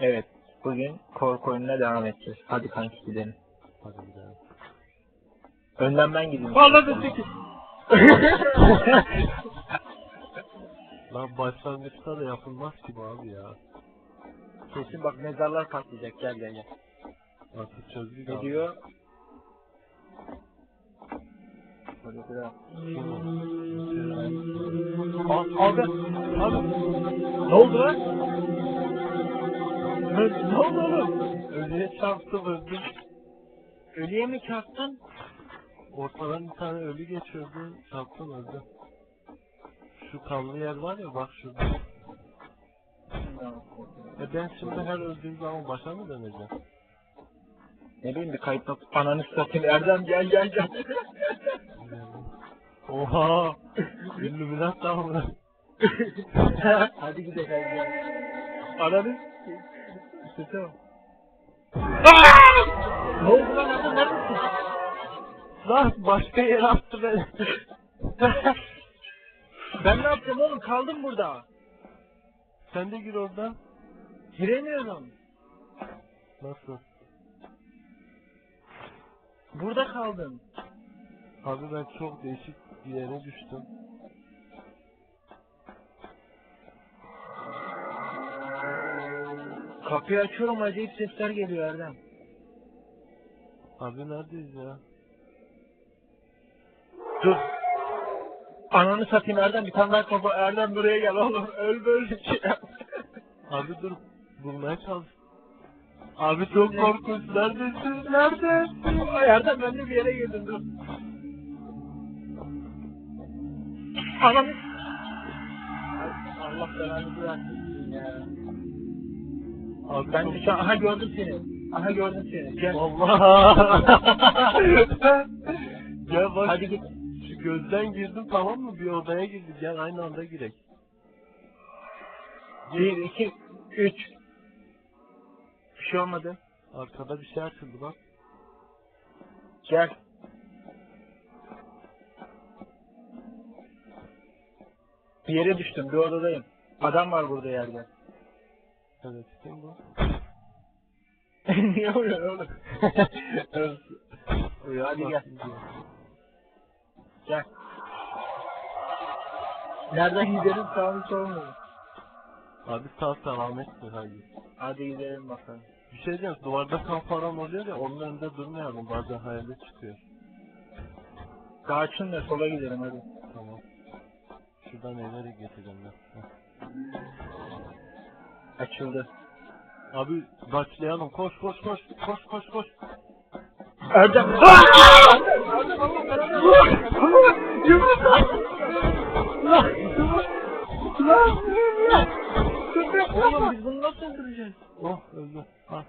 Evet. Bugün korku oyununa devam edeceğiz. Hadi kanki gidelim. Hadi gidelim. Önden ben gideyim. Vallahi çekil. Lan başlangıçta da yapılmaz ki bu abi ya. Kesin bak mezarlar patlayacak. Gel gel gel. Artık çözdük Ne abi. diyor? Böyle biraz. Abi, abi. Ne oldu lan? Ne, ne oldu oğlum? Ölüye çarptım öldüm. Ölüye mi çarptın? Ortadan bir tane ölü geçiyordu. Çarptım öldüm. Şu kanlı yer var ya bak şurada. E ben şimdi her öldüğüm zaman başa mı döneceğim? Ne bileyim bir kayıt not. Ananı satayım Erdem gel gel gel. Oha! Illuminat da mı? hadi gidelim. Ananı Sese bak. Ne oldu lan Erdem neredesin? Lan başka yere attı beni. Ben ne yapacağım oğlum kaldım burada. Sen de gir oradan. Giremiyorum. Nasıl? Burada kaldım. Abi ben çok değişik bir yere düştüm. Kapıyı açıyorum acayip sesler geliyor Erdem. Abi neredeyiz ya? Dur. Ananı satayım Erdem bir tane daha kapı. Erdem buraya gel oğlum. Öl böyle şey. Abi dur bulmaya çalış. Abi çok korkunç. Neredesin? Neredesin? Ay Erdem ben de bir yere girdim dur. Ananı... Allah belanı bıraksın ya. Abi Ben şu an aha gördüm seni. Aha gördüm seni. Gel. Allah. Gel bak. Hadi git. Şu gözden girdim tamam mı? Bir odaya girdik. Gel aynı anda girek. Bir, iki, üç. Bir şey olmadı. Arkada bir şey açıldı bak. Gel. Bir yere düştüm. Bir odadayım. Adam var burada yerde. Evet kim bu? Niye vuruyorsun oğlum? Uyuyor, hadi gel. Gel. Nereden gidelim sağ sol mu? Abi sağ selamettir hadi. Hadi gidelim bakalım. Bir şey diyeceğim duvarda kan falan oluyor ya onun önünde durmayalım bazen hayalet çıkıyor. Daha açılmıyor sola gidelim hadi. Tamam. Şuradan evlere getireceğim ben. Açıldı. Abi başlayalım koş koş koş koş koş koş. Erdem. Oğlum biz bunu nasıl öldüreceğiz? Oh öldü. Ha.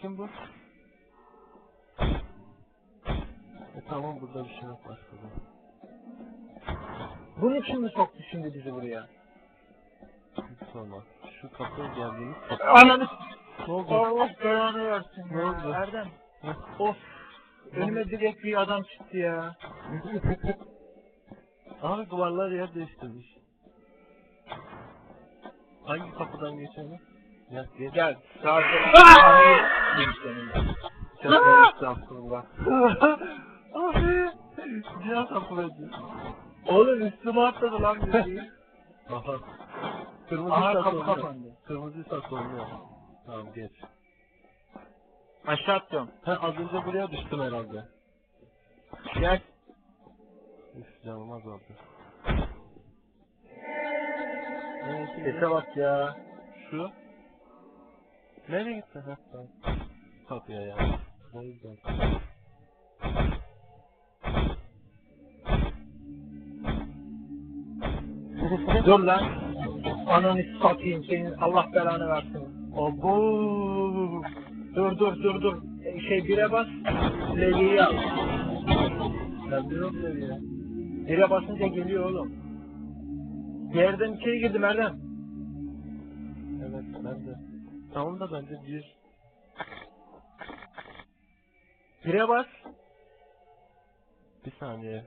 Kim bu? E tamam burada bir şey yok başka da. Bunun için mi soktu şimdi bizi buraya? Hiç sorma. Şu kapıya geldiğimiz kapı. Ananı Ne oldu? Allah belanı versin Ne ya. oldu? Erdem. Heh. Of. Önüme direkt bir adam çıktı ya. Abi duvarlar yer değiştirmiş. Hangi kapıdan geçelim? Ya geç. Gel. Sağ. Tövbe estağfurullah. Abi. Diğer kapıdaydı. Oğlum üstüme atladı lan bizi. Aha. Kırmızı Aha, kapı oynuyor. kapandı. Kırmızı sak oynuyor. Tamam geç. Aşağı atıyorum. Ha az önce buraya düştüm herhalde. Gel. Üf canım az oldu. Sese bak ya. Şu. Nereye gitti? Ha tamam. Kapıya ya. O yüzden. Dur lan. Ananı satayım senin Allah belanı versin. Abo. Dur dur dur dur. Şey bire bas. Levyeyi al. Ben bir yok ya. Bire basınca geliyor oğlum. Yerden içeri girdim Erdem. Evet ben de. Tamam da bende bir. Bire bas. Bir saniye.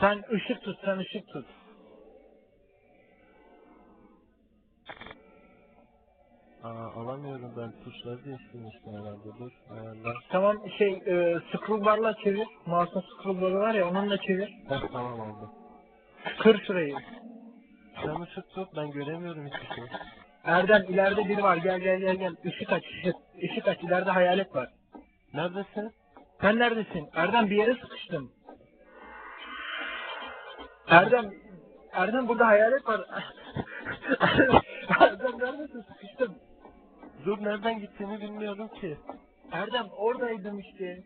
Sen ışık tut sen ışık tut. Aa, alamıyorum ben tuşları değiştirmiştim herhalde. Dur ayarlar. Tamam şey e, scroll barla çevir. Mouse'un scroll barı var ya onunla çevir. Heh tamam oldu. Kır şurayı. Sen ışık tut ben göremiyorum hiçbir şey. Erdem ileride biri var. Gel gel gel gel. Işık aç ışık. Işık aç. İleride hayalet var. Neredesin? Sen neredesin? Erdem bir yere sıkıştım. Erdem Erdem burada hayalet var. Erdem neredesin? Sıkıştım. Dur nereden gittiğini bilmiyorum ki. Erdem oradaydım işte.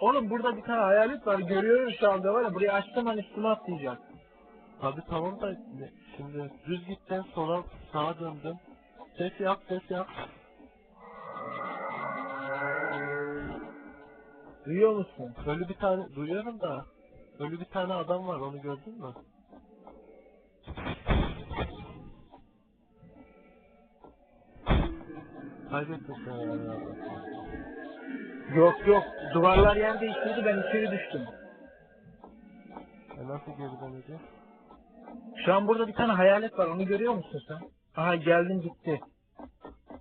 Oğlum burada bir tane hayalet var. Görüyorum şu anda var ya. Burayı açtım an üstüme atlayacak. Abi tamam da şimdi düz gitten sola sağa döndüm. Ses yap ses yap. Duyuyor musun? Ölü bir tane duyuyorum da. Ölü bir tane adam var onu gördün mü? Herhalde. Yok yok. Duvarlar yer değiştirdi. Ben içeri düştüm. E nasıl geri döneceğiz? Şu an burada bir tane hayalet var. Onu görüyor musun sen? Aha geldin gitti.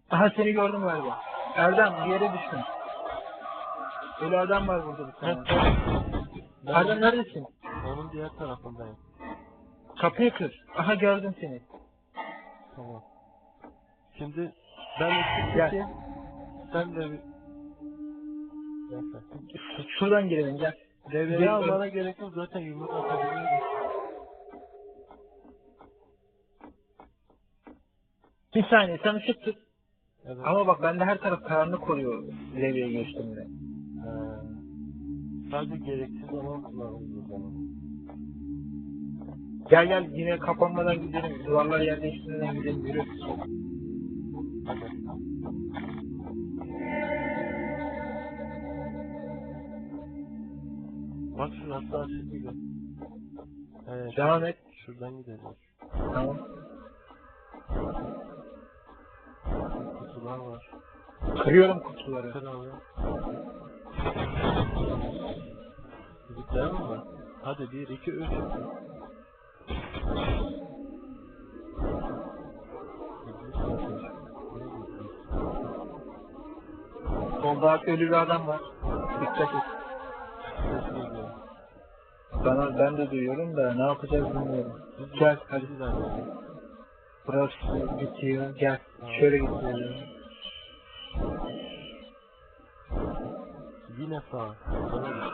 Aha seni gördüm galiba. Erdem bir yere düştün. Öyle adam var burada bir tane. Erdem neredesin? onun diğer tarafındayım. Kapıyı kır. Aha gördüm seni. Tamam. Şimdi ben ışık Gel. Sen de. Ş- Şuradan girelim gel. Devreye Gel- almana gerek yok zaten yumruk atabiliyoruz. Bir saniye sen ışık tut. Evet. Ama bak bende her taraf karanlık oluyor levyeye geçtiğimde. Ee, sadece gereksiz olan kullanılır o zaman. Gel gel yine kapanmadan gidelim. Duvarlar yer değiştirmeden gidelim. Yürü. Bak şurası açık gibi. Evet. Devam et. Şuradan gideceğiz. Tamam. Kutular var. Kırıyorum kutuları. Kır abi. Zıplayalım mı? Hadi 1, 2, 3. Solda ölü bir adam var. Dikkat et. Bana, ben de duyuyorum da ne yapacağız bilmiyorum. Gel hadi. Burası bitiyor. Gel. Şöyle gidelim. Yine sağ. Sola git.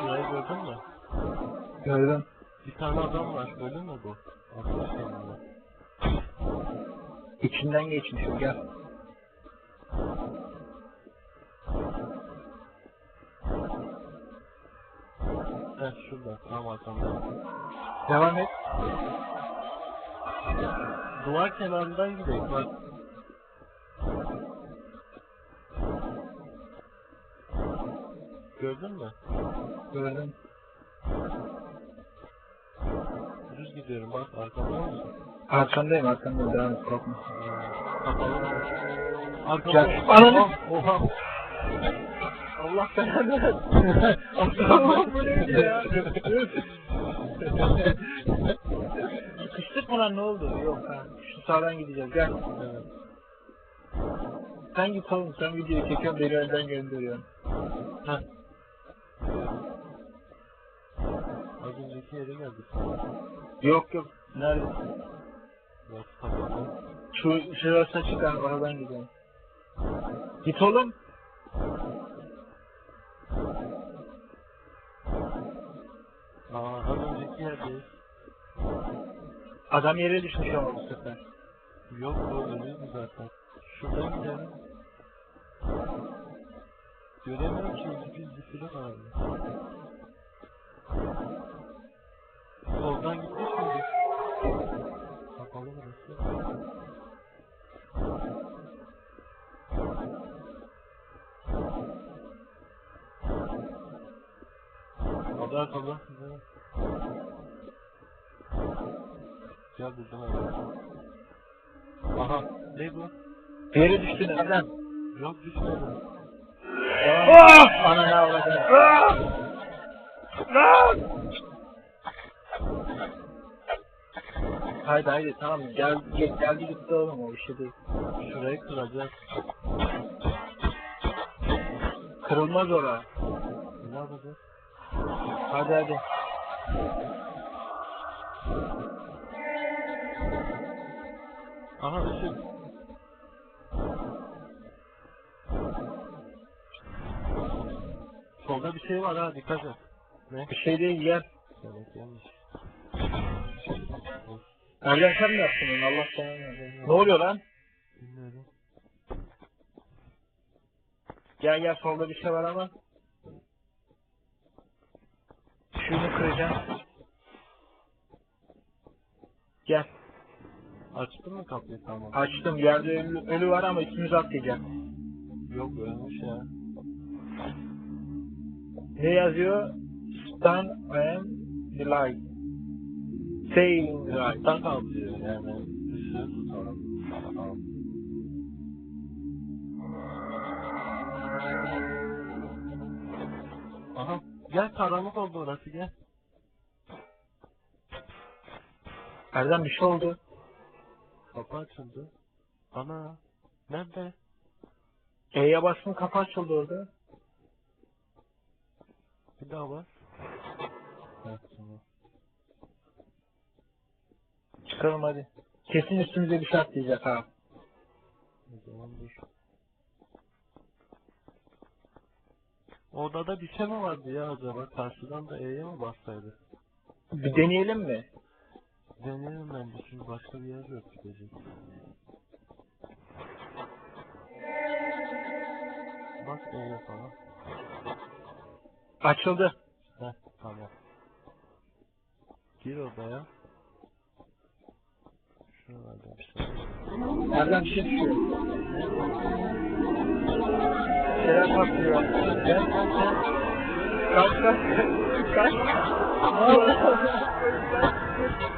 Şurayı gördün mü? Gördüm. Bir tane adam var. Öyle mi bu? Arkadaşlar. İçinden geçmiş o. Gel. Heh şurada. Tam arkamda. Devam et. Duvar kenarından gidelim. Bak. Gördün mü? Gördüm. Düz gidiyorum bak arkamda mısın? Arkandayım arkandayım. Devam et. Korkma. Arkamda. Gel. Ananı- Oha. Allah belanı versin. Allah'ım ya? Mı lan ne oldu? Yok ha. Şu sağdan gideceğiz. Gel. Evet. Sen git oğlum. Sen videoyu çekiyorsun. Beni önden gönderiyorsun. Heh. Az önceki yere geldik. Yok yok. Neredesin? Bak kapalı. Şu şurası açık abi. Oradan gidelim. Git oğlum. Aa az önceki yerdeyiz. Adam yere düşmüş ama bu sefer. Yok o ölüydü zaten. Şuradan gidelim. Göremiyorum ki bir zifiri var. Soldan gitmiş miydik? Adı arkamda. Gel buradan abi. Aha ne bu? Bir yere düştün Erdem. Yok düşmedi. Ah! Ana ne avradın? Haydi haydi tamam gel, gel geldi gitti oğlum o bir şey değil. Şurayı kıracağız. Kırılmaz ora. Ne yapacağız? Hadi hadi. Aha ışık. Solda bir şey var ha dikkat et. Ne? Bir şey değil gel. Evet yanlış. Erdem sen mi yaptın onu Allah sana ne oluyor lan? Bilmiyorum. Gel gel solda bir şey var ama. Şunu kıracağım. Gel. Açtın mı kapıyı tamam? Açtım. Yerde ölü, ölü var ama üstümüze atlayacak. Yok ölmüş ya. Ne yazıyor? Stand and. Saying the light. Açıktan kalkıyor yani. Işığı tutalım. Tamam. Aha gel karanlık oldu orası gel. Erdem bir şey oldu. Kapı açıldı. Ana. Nerede? E'ye bastım kapı açıldı orada. Bir daha bas. Çıkalım hadi. Kesin üstümüze bir şey atlayacak ha. O zaman dur. Orada da bir şey mi vardı ya acaba? Karşıdan da E'ye mi bassaydı? Bir deneyelim mi? Deneyelim bence çünkü başka bir yer yok gidecek. Bak E'ye falan. Açıldı. Heh tamam. Gir odaya. Şuralarda bir şey var. Erdem bir şey düşüyor. Şeyler patlıyor. Kaç kaç. Kaç.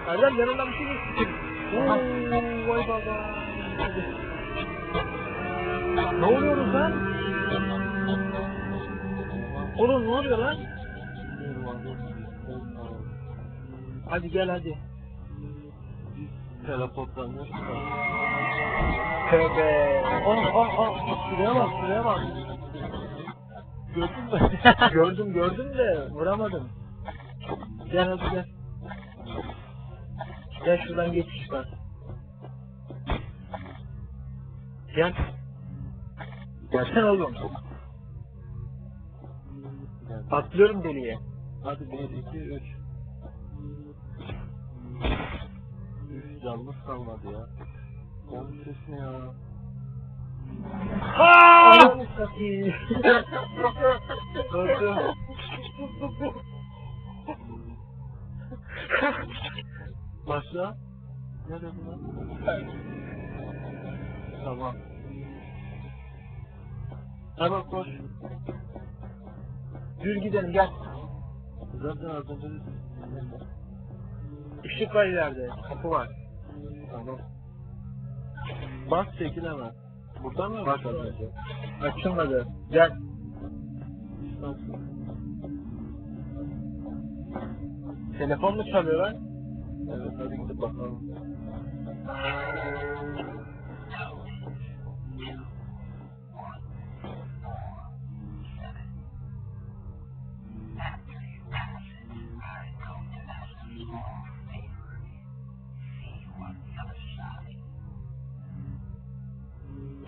Erdem yanından bir şey geçti. Vay baba. Ne oluyoruz lan? Oğlum ne oluyor lan? Hadi gel hadi. Teleportlanıyoruz. Tövbe. Oh oh oh şuraya bak şuraya bak. Gördün mü? gördüm gördüm de vuramadım. Gel hadi gel. Gel şuradan geçiş var. Gel. Gelsene oğlum. Atlıyorum deliye. Hadi 1 2 3. Üf canlı kalmadı ya. Onun ses ne ya? Korktum. Başla. Nerede bu lan? Tamam. Hemen koş. Düz gidelim gel. Zaten az önce de Işık var ileride. Kapı var. Tamam. Bas çekil hemen. Buradan mı başladın? Açılmadı. Gel. Telefon mu çalıyor lan? Evet hadi gidip bakalım.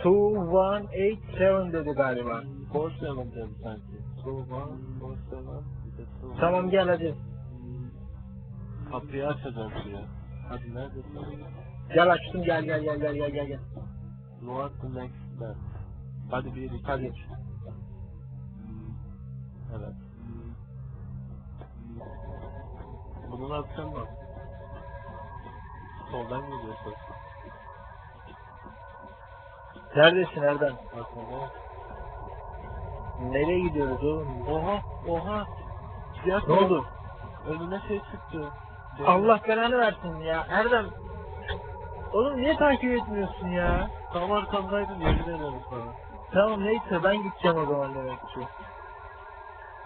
Two one eight seven dedi galiba. 47 dedi sanki. 2 1 47 bir de 2 Tamam gel hadi. Kapıyı açacağız diyor. Hadi neredesin? Gel açtım gel gel gel gel gel gel gel. Load the next step. Hadi bir iki Hadi. Evet. Bunu ne yapacağım bak. Soldan geliyor ses. Neredesin Erdem? Aslında. Nereye gidiyoruz oğlum? Oha oha. Siyah Ne oldu? Önüne şey çıktı. Allah belanı versin ya. Erdem. Oğlum niye takip etmiyorsun ya? Tam arkamdaydın yemin ederim sana. Tamam neyse ben gideceğim o zaman demek ki.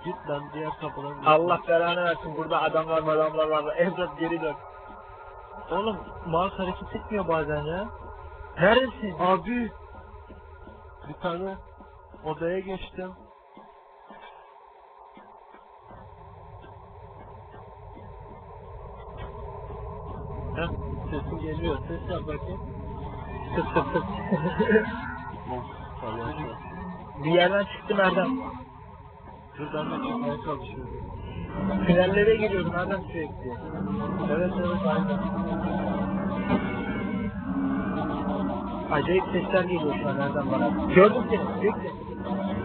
Git lan diğer kapıdan git. Allah belanı versin burada adamlar adamlar var. Evlat geri dön. Oğlum mouse hareket etmiyor bazen ya. Neredesin? Abi bir tane odaya geçtim. Heh, sesin geliyor. Ses yap bakayım. Tık bir yerden çıktım Erdem. Dur ben de çıkmaya çalışıyorum. Tünellere giriyorum Erdem sürekli. Evet evet aynen. Acayip sesler geliyor şu an Erdem bana. Gördüm seni. Bekle.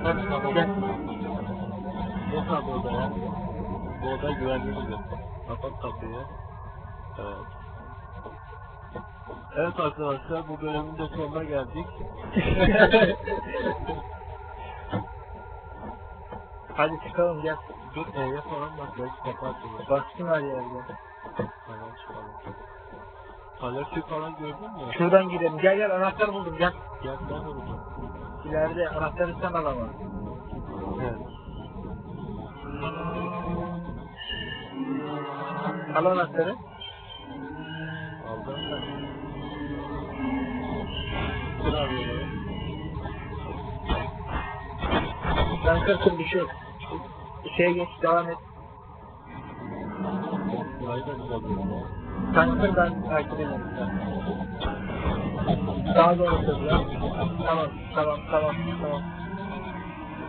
Heh, tamam. Gel. Geç abi odaya. Bu oda güvenli. Kapat kapıyı. Evet. Evet arkadaşlar bu bölümün de sonuna geldik. Hadi çıkalım gel. Dur E'ye falan bak belki var yerde. Tamam çıkalım. Kaloriferi falan gördün mü? Şuradan gidelim. Gel gel anahtar buldum gel. Gel ben orada. İleride anahtarı sen al ama. Evet. Al anahtarı. Aldım ben. Oraya. Ben kırkım bir şey yok. Şeye geç devam et. Burayı da güzel kır ben takip ederim. Daha doğru söylüyor. Tamam tamam tamam tamam.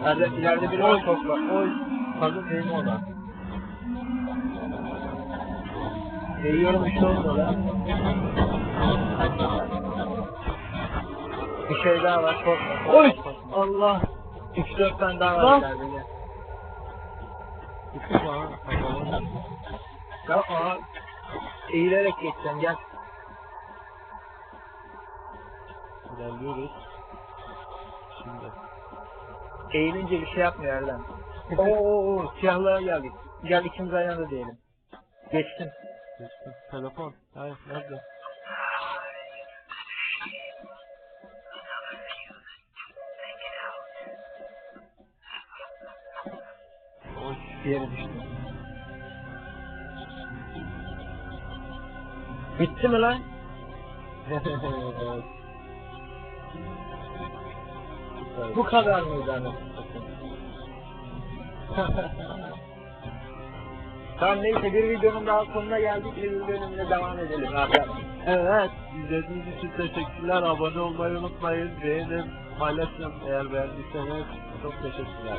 Erdem ileride biri var topla. Oy. Kadın değil mi o da? Eğiyorum bir şey olmuyor lan. Bir şey daha var korkma. Oy! Allah. 3-4 tane daha var ileride. bana. Bakalım. Ya aha. Eğilerek geçeceğim gel. İlerliyoruz. Şimdi. Eğilince bir şey yapmıyor Erdem. Oo, oo, oo siyahlığa geldik. Gel ikimiz aynı anda diyelim. Geçtim. Geçtim. Telefon. Hayır nerede? Oy. Bir yere düştüm. Bitti mi lan? Bu kadar mıydı anasını Tamam neyse bir videonun daha sonuna geldik. Bir bölümüne devam edelim. Evet, izlediğiniz için teşekkürler. Abone olmayı unutmayın. Beğenin, paylaşın eğer beğendiyseniz. Çok teşekkürler.